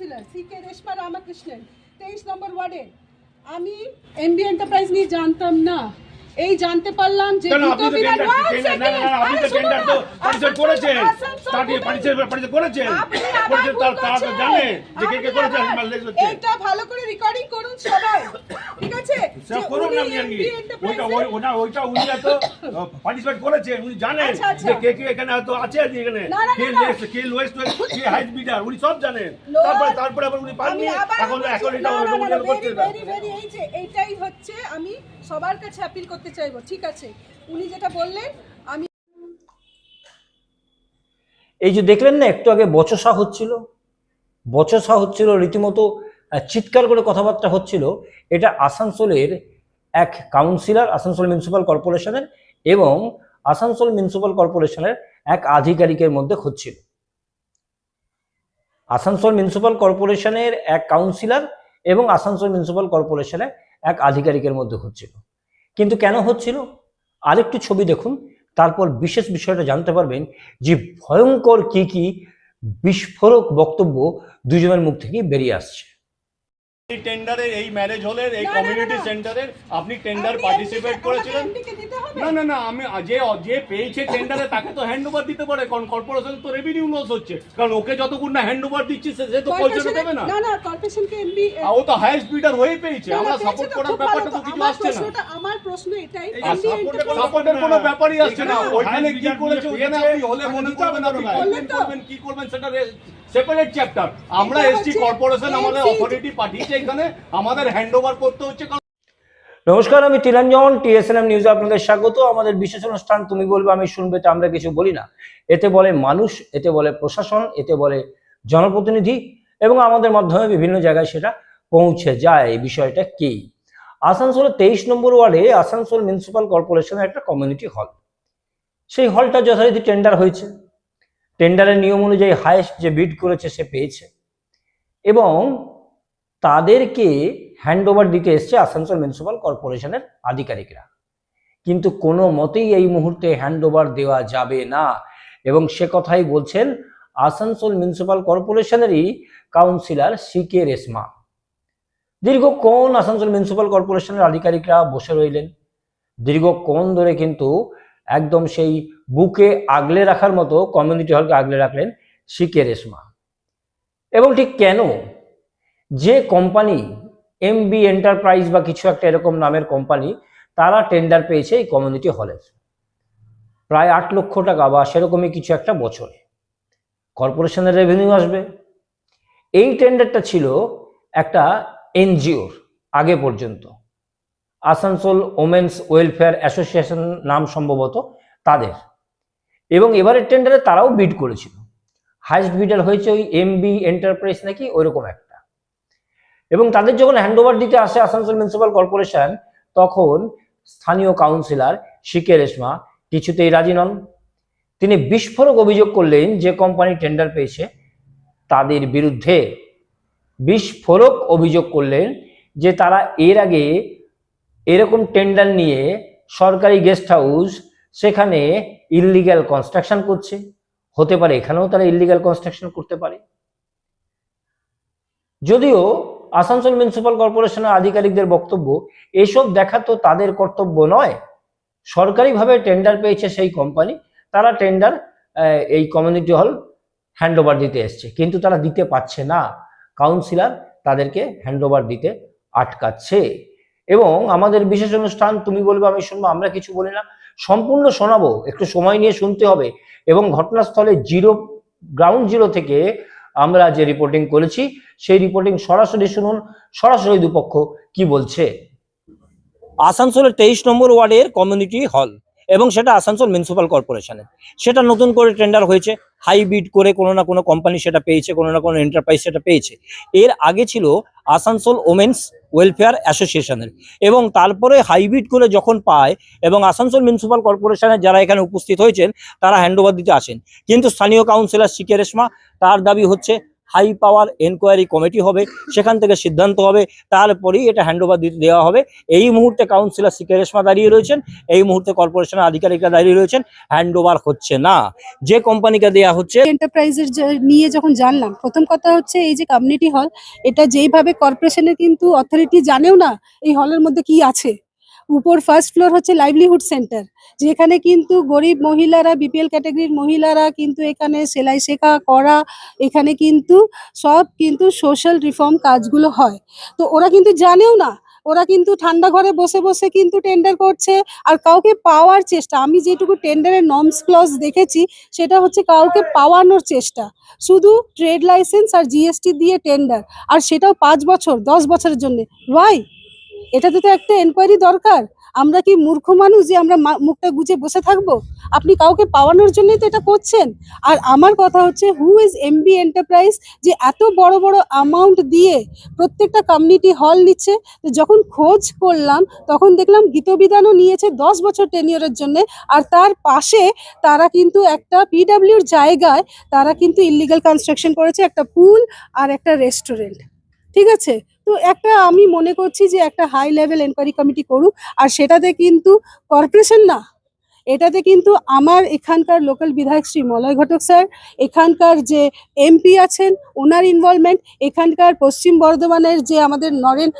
Councillor C K Reshma Ramakrishnan তেইশ number ওয়ার্ডে আমি এমবি এন্টারপ্রাইজ নিয়ে জানতাম না। এই জানতে পারলাম যে দুটো আপনি তো টেন্ডার তো করেছেন। করেছেন। তার তারা। জানে কে কে করেছে আমার লেজ হচ্ছে। ভালো করে রেকর্ডিং করুন সবাই। ঠিক আছে? সব করুন না আপনি আর কি MB ওইটা ওই ওনা ওইটা উনি তো পার্টিসিপেট করেছেন উনি জানেন আচ্ছা, আচ্ছা। যে কে কে এখানে আছে এখানে। না, না, কে না, না। কে লোয়েস্ট কে হাইট বিডার উনি সব জানেন। তারপরে তারপরে আবার উনি পাননি। এখন এটা এই যে এইটাই হচ্ছে আমি সবার কাছে অ্যাপিল করতে চাইব, ঠিক আছে? উনি যেটা বললেন, আমি এই যে দেখলেন না, একটু আগে বচসা হচ্ছিল? বচসা হচ্ছিল, রীতিমতো চিৎকার করে কথাবার্তা হচ্ছিল। এটা আসানসোলের এক কাউন্সিলর, আসানসোল মিউনিসিপ্যাল কর্পোরেশনের এবং আসানসোল মিউনিসিপ্যাল কর্পোরেশনের এক আধিকারিকের মধ্যে হচ্ছিল। আসানসোল মিউনিসিপ্যাল কর্পোরেশনের এক কাউন্সিলর এবং আসানসোল মিউনিসিপ্যাল কর্পোরেশনের এক আধিকারিকের মধ্যে হচ্ছিল। কিন্তু কেন হচ্ছিল? আরেকটু ছবি দেখুন তারপর বিশেষ বিষয়টা জানতে পারবেন যে ভয়ঙ্কর কি কি বিস্ফোরক বক্তব্য দুজনের মুখ থেকে বেরিয়ে আসছে। এই টেন্ডারের এই ম্যারেজ হলের এই কমিউনিটি। সেন্টারের আপনি টেন্ডার পার্টিসিপেট করেছিলেন? না না না আমি যে যে পেয়েছে টেন্ডারে তাকে তো হ্যান্ড ওভার দিতে পারে কারণ কর্পোরেশন তো রেভিনিউ লস হচ্ছে। কারণ ওকে যতক্ষণ না হ্যান্ড ওভার দিচ্ছি সে তো পয়সাটা দেবে না। না না কর্পোরেশনকে এমবি ও তো হাইয়েস্ট বিডার হয়েই পেয়েছে আমরা সাপোর্ট করার ব্যাপারটা তো। কিছু আসছে না। আমার প্রশ্ন এটাই সাপোর্টের কোনো ব্যাপারই আসছে না। ওইখানে কি করেছে ওখানে আপনি হলে মনে করবেন আপনি করবেন কি করবেন সেটা সেপারেট চ্যাপ্টার আমরা এসটি কর্পোরেশন আমাদের অথরিটি পাঠিয়েছে এখানে আমাদের হ্যান্ড ওভার করতে হচ্ছে কারণ নমস্কার, আমি তিলাঞ্জন, টিএসএনএম নিউজে আপনাদের স্বাগত। আমাদের বিশেষ অনুষ্ঠান, তুমি বলবে, আমি শুনবে, তো আমরা কিছু বলি না। এতে বলে মানুষ, এতে বলে প্রশাসন, এতে বলে জনপ্রতিনিধি এবং আমাদের মাধ্যমে বিভিন্ন জায়গায় সেটা পৌঁছে যায়। এই বিষয়টা কি? আসানসোলের তেইশ নম্বর ওয়ার্ডে আসানসোল মিউনিসিপ্যাল কর্পোরেশনের একটা কমিউনিটি হল। সেই হলটা যথারীতি টেন্ডার হয়েছে। টেন্ডারের নিয়ম অনুযায়ী হায়েস্ট যে বিড করেছে, সে পেয়েছে। এবং তাদেরকে হ্যান্ড ওভার দিতে এসছে আসানসোল মিউনিসিপ্যাল কর্পোরেশনের আধিকারিকরা। কিন্তু কোনো মতেই এই মুহূর্তে হ্যান্ড ওভার দেওয়া যাবে না এবং সে কথাই বলছেন আসানসোল মিউনিসিপ্যাল কর্পোরেশনেরই কাউন্সিলর সি কে রেশমা দীর্ঘক্ষণ আসানসোল মিউনিসিপ্যাল কর্পোরেশনের আধিকারিকরা বসে রইলেন। দীর্ঘক্ষণ ধরে কিন্তু একদম সেই বুকে আগলে রাখার মতো কমিউনিটি হলকে আগলে রাখলেন সি কে রেশমা। এবং ঠিক কেন? যে কোম্পানি এমবি এন্টারপ্রাইজ বা কিছু একটা এরকম নামের কোম্পানি তারা টেন্ডার পেয়েছে এই কমিউনিটি হলের প্রায় আট লক্ষ টাকা বা সেরকমই কিছু একটা বছরে। কর্পোরেশনের রেভিনিউ আসবে। এই টেন্ডারটা ছিল একটা এনজিওর আগে পর্যন্ত। আসানসোল ওমেন্স ওয়েলফেয়ার অ্যাসোসিয়েশন নাম সম্ভবত তাদের। এবং এবারের টেন্ডারে তারাও বিড করেছিল। হাইস্ট বিডার হয়েছে ওই এমবি এন্টারপ্রাইজ নাকি ওইরকম একটা। এবং তাদের যখন হ্যান্ডওভার দিতে আসে আসানসোল মিউনিসিপ্যাল কর্পোরেশন তখন স্থানীয় কাউন্সিলর শিকে রেশমা কিছুতেই রাজি নন। তিনি বিস্ফোরক অভিযোগ করলেন যে কোম্পানি টেন্ডার পেয়েছে তাদের বিরুদ্ধে। বিস্ফোরক অভিযোগ করলেন যে তারা এর আগে এরকম টেন্ডার নিয়ে সরকারি গেস্ট হাউস সেখানে ইললিগ্যাল কনস্ট্রাকশন করছে। হতে পারে এখানেও তারা ইললিগ্যাল কনস্ট্রাকশন করতে পারে। যদিও আসানসোল মিউনিসিপাল কর্পোরেশনের আধিকারিকদের বক্তব্য, এসব দেখা তো তাদের কর্তব্য নয়। সরকারিভাবে টেন্ডার পেয়েছে সেই কোম্পানি তারা টেন্ডার এই কমিউনিটি হল হ্যান্ডওভার দিতে এসছে। কিন্তু তারা দিতে পারছে না। কাউন্সিলর তাদেরকে হ্যান্ডওভার দিতে আটকাচ্ছে। এবং আমাদের বিশেষ অনুষ্ঠান, তুমি বলবে, আমি শুনব, আমরা কিছু বলি না। সম্পূর্ণ শোনাবো, একটু সময় নিয়ে শুনতে হবে। এবং ঘটনাস্থলে জিরো গ্রাউন্ড জিরো থেকে আমরা যে রিপোর্টিং করেছি, সেই রিপোর্টিং সরাসরি শুনুন, সরাসরি দুপক্ষ কি বলছে? আসানসোলের তেইশ নম্বর ওয়ার্ডের কমিউনিটি হল এবং সেটা আসানসোল মিউনিসিপাল কর্পোরেশনের সেটা নতুন করে টেন্ডার হয়েছে হাই করে কোনো না কোনো কোম্পানি সেটা পেয়েছে, কোনো না কোনো এন্টারপ্রাইজ সেটা পেয়েছে। এর আগে ছিল আসানসোল ওমেন্স ওয়েলফেয়ার অ্যাসোসিয়েশনের এবং তারপরে হাইব্রিড করে যখন পায় এবং আসানসোল মিউনিসিপ্যাল কর্পোরেশনের যারা এখানে উপস্থিত হয়েছেন, তারা হ্যান্ডওভার দিতে আসেন। কিন্তু স্থানীয় কাউন্সিলর শিকে রেশমা তার দাবি হচ্ছে হাই পাওয়ার এনকোয়ারি কমিটি হবে, সেখান থেকে সিদ্ধান্ত হবে, তারপরেই এটা হ্যান্ড ওভার দিতে দেওয়া হবে। এই মুহূর্তে কাউন্সিলর সি কে রেশমা দাঁড়িয়ে রয়েছেন, এই মুহূর্তে কর্পোরেশনের আধিকারিকরা দাঁড়িয়ে রয়েছেন হ্যান্ড ওভার হচ্ছে না। যে কোম্পানিকে দেওয়া হচ্ছে এন্টারপ্রাইজের নিয়ে যখন জানলাম, প্রথম কথা হচ্ছে এই যে কমিউনিটি হল এটা যেইভাবে কর্পোরেশনের কিন্তু অথরিটি জানেও না, এই হলের মধ্যে কি আছে। উপর ফার্স্ট ফ্লোর হচ্ছে লাইভলিহুড সেন্টার যেখানে কিন্তু গরিব মহিলারা বিপিএল ক্যাটাগরির মহিলারা কিন্তু এখানে সেলাই শেখা, করা, এখানে কিন্তু সব কিন্তু সোশ্যাল রিফর্ম কাজগুলো হয়। তো ওরা কিন্তু জানেও না, ওরা কিন্তু ঠান্ডা ঘরে বসে বসে কিন্তু টেন্ডার করছে আর কাউকে পাওয়ার চেষ্টা, আমি যেটুকু টেন্ডারের নর্মস ক্লজ দেখেছি, সেটা হচ্ছে কাউকে পাওয়ানোর চেষ্টা, শুধু ট্রেড লাইসেন্স আর জিএসটি দিয়ে টেন্ডার আর সেটাও পাঁচ বছর, দশ বছরের জন্য। ওয়াই এটাতে তো একটা এনকোয়ারি দরকার। আমরা কি মূর্খ মানুষ যে আমরা মুখটা গুজে বসে থাকব? আপনি কাউকে পাওয়ানোর জন্যই তো এটা করছেন। আর আমার কথা হচ্ছে হু ইজ এমবি এন্টারপ্রাইজ যে এত বড় বড় অ্যামাউন্ট দিয়ে প্রত্যেকটা কমিউনিটি হল নিচ্ছে তো যখন খোঁজ করলাম, তখন দেখলাম গীতবিধানও নিয়েছে দশ বছর টেনিয়রের জন্য। আর তার পাশে তারা কিন্তু একটা পিডাব্লিউর জায়গায় তারা কিন্তু ইলিগাল কনস্ট্রাকশন করেছে, একটা পুল আর একটা রেস্টুরেন্ট ঠিক আছে? তো একটা আমি মনে করছি যে একটা হাই লেভেল এনকোয়ারি কমিটি করুক, আর সেটাতে কিন্তু কর্পোরেশন না। এটাতে কিন্তু আমার এখানকার লোকাল বিধায়ক শ্রী মলয় ঘটক স্যার এখানকার যে এমপি আছেন, ওনার ইনভলভমেন্ট এখানকার পশ্চিম বর্ধমানের যে আমাদের নরেন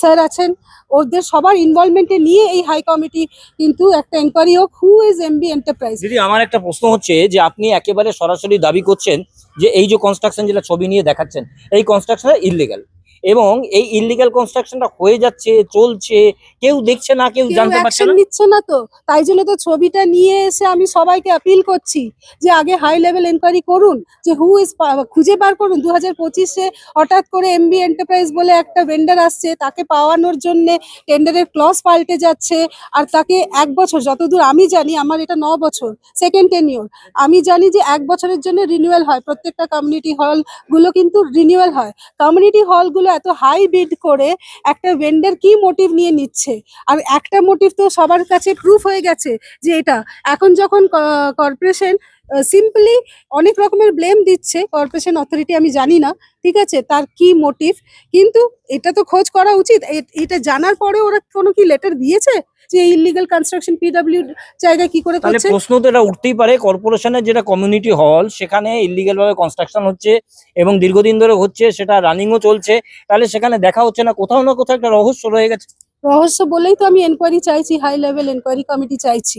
স্যার আছেন, ওদের সবার ইনভলভমেন্টে নিয়ে এই হাই কমিটি কিন্তু একটা এনকোয়ারি হোক হু ইজ এমবি এন্টারপ্রাইজ দিদি, আমার একটা প্রশ্ন হচ্ছে যে আপনি একেবারে সরাসরি দাবি করছেন যে এই যে কনস্ট্রাকশন যেটা ছবি নিয়ে দেখাচ্ছেন, এই কনস্ট্রাকশনটা ইললিগাল এবং এই ইললিগাল কনস্ট্রাকশনটা হয়ে যাচ্ছে চলছে কেউ দেখছে না কেউ জানতে পারছে না। নিচ্ছে না তো। তাই জন্য তো ছবিটা নিয়ে এসে আমি সবাইকে আপিল করছি যে আগে হাই লেভেল এনকোয়ারি করুন যে হু ইজ খুঁজে বার করুন। দু হাজার পঁচিশে হঠাৎ করে এমবি এন্টারপ্রাইজ বলে একটা ভেন্ডার আসছে তাকে পাওয়ানোর জন্য টেন্ডারের ক্লস পাল্টে যাচ্ছে আর তাকে এক বছর যতদূর আমি জানি আমার এটা ন বছর সেকেন্ড টেনিওর আমি জানি যে এক বছরের জন্য রিনিউয়াল হয়। প্রত্যেকটা কমিউনিটি হলগুলো কিন্তু রিনিউয়াল হয়। কমিউনিটি হলগুলো এত হাই বিড করে একটা ভেন্ডার কি মোটিভ নিয়ে নিচ্ছে? আর একটা মোটিভ তো সবার কাছে প্রুফ হয়ে গেছে যে এটা। এখন যখন কর্পোরেশন সিম্পলি অনেক রকমের ব্লেম দিচ্ছে কর্পোরেশন অথরিটি আমি জানি না, ঠিক আছে? তার কি মোটিভ কিন্তু এটা তো খোঁজ করা উচিত। এটা জানার পরে ওরা কোনো কি লেটার দিয়েছে? যে ইলিগাল কনস্ট্রাকশন পিডব্লিউ জায়গায় কি করে করছে? প্রশ্ন তো এটা উঠতেই পারে কর্পোরেশনের যেটা কমিউনিটি হল সেখানে ইলিগাল ভাবে কনস্ট্রাকশন হচ্ছে এবং দীর্ঘদিন ধরে হচ্ছে সেটা রানিংও চলছে। তাহলে সেখানে দেখা হচ্ছে না কোথাও না কোথাও একটা রহস্য রয়ে গেছে। রহস্য বলেই তো আমি এনকোয়ারি চাইছি হাই লেভেল এনকোয়ারি কমিটি চাইছি।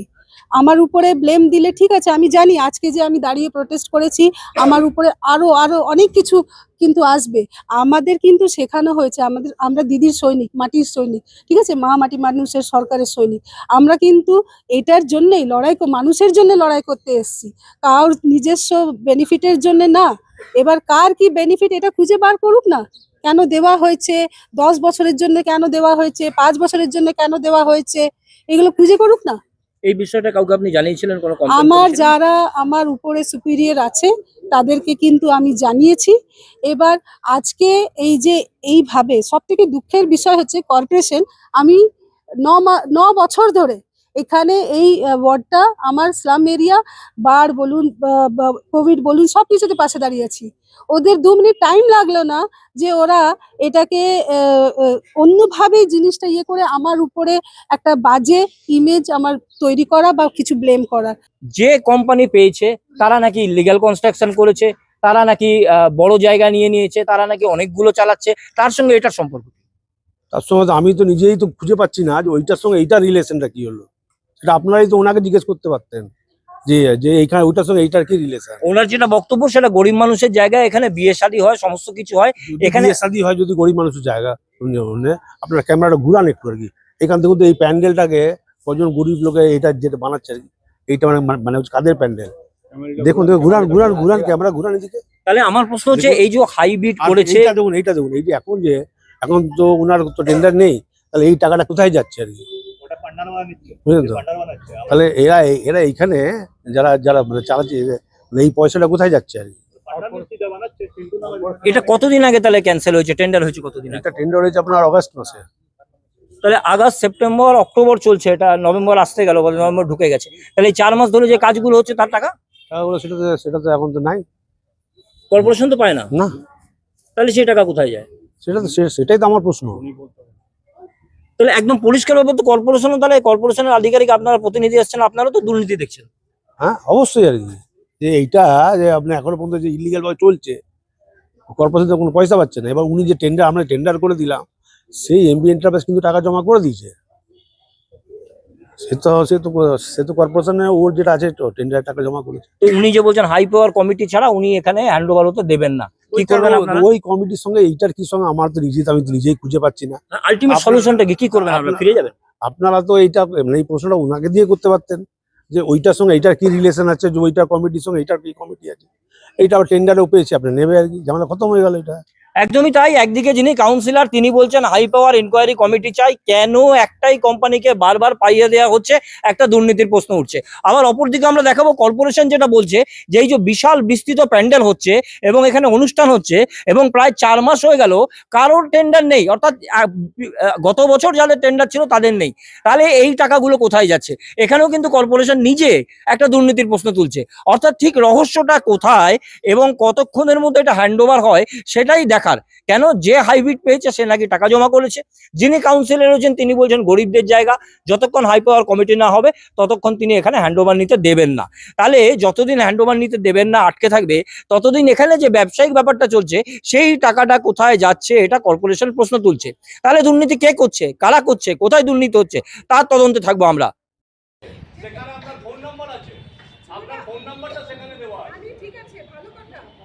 আমার উপরে ব্লেম দিলে, ঠিক আছে, আমি জানি আজকে যে আমি দাঁড়িয়ে প্রোটেস্ট করেছি, আমার উপরে আরও আরও অনেক কিছু কিন্তু আসবে। আমাদের কিন্তু শেখানো হয়েছে, আমাদের, আমরা দিদির সৈনিক, মাটির সৈনিক, ঠিক আছে, মা মাটি মানুষের সরকারের সৈনিক। আমরা কিন্তু এটার জন্যই লড়াই মানুষের জন্য লড়াই করতে এসেছি। কার নিজস্ব বেনিফিটের জন্য না। এবার কার কি বেনিফিট এটা খুঁজে বার করুক না। কেন দেওয়া হয়েছে? দশ বছরের জন্য কেন দেওয়া হয়েছে? পাঁচ বছরের জন্য কেন দেওয়া হয়েছে? এগুলো খুঁজে করুক না। এই বিষয়টা কাউকে আপনি জানিয়েছিলেন কোনো আমার যারা আমার উপরে সুপিরিয়র আছে তাদেরকে কিন্তু আমি জানিয়েছি। এবার আজকে এই যে এইভাবে সব থেকে দুঃখের বিষয় হচ্ছে কর্পোরেশন আমি ন বছর ধরে এখানে এই ওয়ার্ডটা আমার স্লাম এরিয়া বার বলুন কোভিড বলুন সব কিছুতে পাশে দাঁড়িয়েছি ওদের দু মিনিট টাইম লাগল না যে ওরা এটাকে অন্যভাবে জিনিসটা ইয়ে করে আমার উপরে একটা বাজে ইমেজ আমার তৈরি করা বা কিছু ব্লেম করা। যে কোম্পানি পেয়েছে তারা নাকি ইলিগাল কনস্ট্রাকশন করেছে তারা নাকি আহ, বড় জায়গা নিয়ে নিয়েছে তারা নাকি অনেকগুলো চালাচ্ছে তার সঙ্গে এটার সম্পর্ক তার সঙ্গে আমি তো নিজেই তো খুঁজে পাচ্ছি না যে ওইটার সঙ্গে এইটার রিলেশনটা কি হলো। সেটা আপনারাই তো ওনাকে জিজ্ঞেস করতে পারতেন। যে যে এইখানে ওইটার সঙ্গে এইটার কি রিলেশন ওনার যেটা বক্তব্য সেটা গরিব মানুষের জায়গায় এখানে বিয়ে শাদী হয় সমস্ত কিছু হয়। এখানে- এখানে শাদি হয় যদি গরিব মানুষের জায়গা শুনে ক্যামেরাটা ঘুরান একটু আর কি। এখান থেকে তো এই প্যান্ডেলটাকে কজন গরিব লোকে এটা যেটা বানাচ্ছে আর কি এইটা মানে মানে হচ্ছে কাদের প্যান্ডেল? দেখুন দেখুন ঘুরান ঘুরান ঘুরান ক্যামেরা ঘুরান এদিকে। তাহলে আমার প্রশ্ন হচ্ছে এই যে হাই বিট আর করেছে এইটা দেখুন এইটা দেখুন এই যে এখন যে এখন তো ওনার তো টেন্ডার নেই তাহলে এই টাকাটা কোথায় যাচ্ছে আর কি? তাহলে এরা এরা এইখানে যারা যারা মানে চালাচ্ছে এই পয়সাটা কোথায় যাচ্ছে আর এটা কতদিন আগে তাহলে ক্যান্সেল হয়েছে? টেন্ডার হয়েছে কতদিন এটা টেন্ডার হয়েছে আপনার অগস্ট মাসে। তাহলে আগস্ট সেপ্টেম্বর অক্টোবর চলছে এটা নভেম্বর আসতে গেল বলে নভেম্বর ঢুকে গেছে। তাহলে এই চার মাস ধরে যে কাজগুলো হচ্ছে তার টাকা? টাকাগুলো সেটা তো সেটা তো এখন তো নাই। কর্পোরেশন তো পায় না? না। তাহলে সেই টাকা কোথায় যায়? সেটা তো সে- সেটাই তো আমার প্রশ্ন। তাহলে একদম পরিষ্কার ব্যাপার তো কর্পোরেশনও তাহলে কর্পোরেশনের আধিকারিক আপনারা প্রতিনিধি আসছেন আপনারা তো দুর্নীতি দেখছেন। হ্যাঁ অবশ্যই আর কি। যে এইটা যে আপনি এখনও পর্যন্ত যে ইলিগাল ভাবে চলছে কর্পোরেশন তো কোনো পয়সা পাচ্ছে না। এবার উনি যে টেন্ডার আমরা টেন্ডার করে দিলাম, সেই এমবি এন্টারপ্রাইজ কিন্তু টাকা জমা করে দিয়েছে। সে তো সে তো সে তো কর্পোরেশনে ওর যেটা আছে টেন্ডার টাকা জমা করেছে। উনি যে বলছেন হাই পাওয়ার কমিটি ছাড়া উনি এখানে হ্যান্ড ওভার হতে দেবেন না। কি করবেন আপনারা? ওই কমিটির সঙ্গে এইটার কি সঙ্গে? আমার তো আমি তো নিজেই খুঁজে পাচ্ছি না। আলটিমেট আপনার- সলিউশনটা কি? করবেন? আপনারা আপনার- ফিরে যাবেন? আপনারা তো এইটা মানে এই প্রশ্নটা ওনাকে দিয়ে করতে পারতেন যে ওইটার সঙ্গে এইটার কি রিলেশন আছে যে ওইটার কমিটির সঙ্গে এইটার কি কমিটি আছে। এইটা টেন্ডারেও পেয়েছে আপনি নেবে আর কি? ঝামেলা খতম হয়ে গেল এটা। একদমই তাই। একদিকে যিনি কাউন্সিলর তিনি বলছেন হাই পাওয়ার ইনকোয়ারি কমিটি চাই। কেন একটাই কোম্পানিকে বারবার পাইয়ে দেওয়া হচ্ছে? একটা দুর্নীতির প্রশ্ন উঠছে। আবার অপরদিকে আমরা দেখাবো কর্পোরেশন যেটা বলছে, যে এই যে বিশাল বিস্তৃত প্যান্ডেল হচ্ছে এবং এখানে অনুষ্ঠান হচ্ছে এবং প্রায় চার মাস হয়ে গেল, কারোর টেন্ডার নেই। অর্থাৎ গত বছর যাদের টেন্ডার ছিল তাদের নেই। তাহলে এই টাকাগুলো কোথায় যাচ্ছে? এখানেও কিন্তু কর্পোরেশন নিজে একটা দুর্নীতির প্রশ্ন তুলছে। অর্থাৎ ঠিক রহস্যটা কোথায় এবং কতক্ষণের মধ্যে এটা হ্যান্ডওভার হয়, সেটাই দেখার কেন? যে হাইব্রিড পেয়েছে, সে নাকি টাকা জমা করেছে। যিনি কাউন্সিলর রয়েছেন, তিনি বলছেন গরিবদের জায়গা, যতক্ষণ হাই পাওয়ার কমিটি না হবে, ততক্ষণ তিনি এখানে হ্যান্ডওভার নিতে দেবেন না। তাহলে যতদিন হ্যান্ডওভার নিতে দেবেন না, আটকে থাকবে, ততদিন এখানে যে ব্যবসায়িক ব্যাপারটা চলছে, সেই টাকাটা কোথায় যাচ্ছে, এটা কর্পোরেশন প্রশ্ন তুলছে। তাহলে দুর্নীতি কে করছে? কারা করছে? কোথায় দুর্নীতি হচ্ছে? তার তদন্তে থাকব আমরা সেখানে আপনার ফোন নাম্বার আছে আপনার ফোন নাম্বারটা সেখানে দেওয়া আছে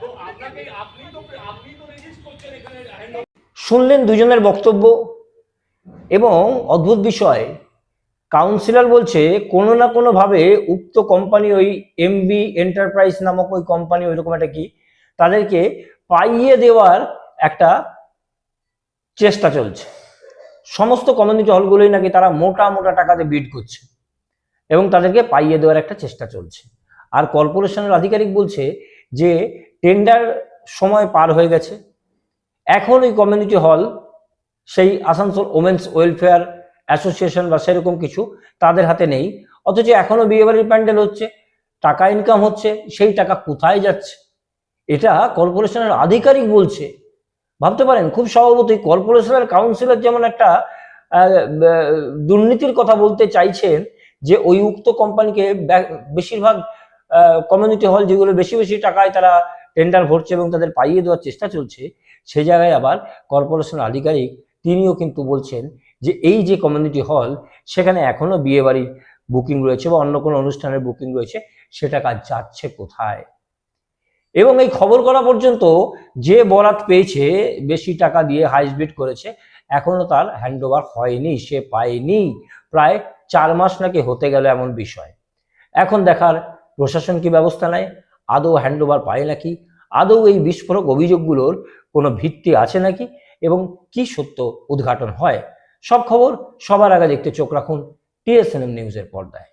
তো আপনাকে আপনি তো আপনি তো রেজিস্ট করছেন এখানে হ্যান্ড শুনলেন দুজনের বক্তব্য এবং অদ্ভুত বিষয়। কাউন্সিলর বলছে, কোনো না কোনোভাবে উক্ত কোম্পানি ওই এমবি এন্টারপ্রাইজ নামক ওই কোম্পানি, ওইরকম একটা কি, তাদেরকে পাইয়ে দেওয়ার একটা চেষ্টা চলছে। সমস্ত কমিউনিটি হলগুলোই নাকি তারা মোটা মোটা টাকাতে বিড করছে এবং তাদেরকে পাইয়ে দেওয়ার একটা চেষ্টা চলছে। আর কর্পোরেশনের আধিকারিক বলছে যে টেন্ডার সময় পার হয়ে গেছে। এখন ওই কমিউনিটি হল সেই আসানসোল ওমেন্স ওয়েলফেয়ার অ্যাসোসিয়েশন বা সেরকম কিছু তাদের হাতে নেই। অথচ এখনও বিয়েবাড়ির প্যান্ডেল হচ্ছে, টাকা ইনকাম হচ্ছে, সেই টাকা কোথায় যাচ্ছে? এটা কর্পোরেশনের আধিকারিক বলছে। ভাবতে পারেন, খুব স্বভাবতই কর্পোরেশনের কাউন্সিলর যেমন একটা দুর্নীতির কথা বলতে চাইছেন, যে ওই উক্ত কোম্পানিকে বেশিরভাগ কমিউনিটি হল যেগুলো বেশি বেশি টাকায় তারা টেন্ডার ভরছে এবং তাদের পাইয়ে দেওয়ার চেষ্টা চলছে সে জায়গায় আবার কর্পোরেশন আধিকারিক তিনিও কিন্তু বলছেন যে এই যে কমিউনিটি হল সেখানে এখনও বিয়ে বাড়ির বুকিং রয়েছে বা অন্য কোনো অনুষ্ঠানের বুকিং রয়েছে সে টাকা যাচ্ছে কোথায়? এবং এই খবর করা পর্যন্ত যে বরাত পেয়েছে, বেশি টাকা দিয়ে হাইস বিট করেছে, এখনও তার হ্যান্ডওভার হয়নি, সে পায়নি। প্রায় চার মাস নাকি হতে গেল এমন বিষয়। এখন দেখার প্রশাসন কি ব্যবস্থা নেয়? আদৌ হ্যান্ডওভার পায় নাকি? আদৌ এই বিস্ফোরক অভিযোগগুলোর কোনো ভিত্তি আছে নাকি এবং কি সত্য উদ্ঘাটন হয়? সব খবর সবার আগে দেখতে চোখ রাখুন টিএসএনএম নিউজের পর্দায়।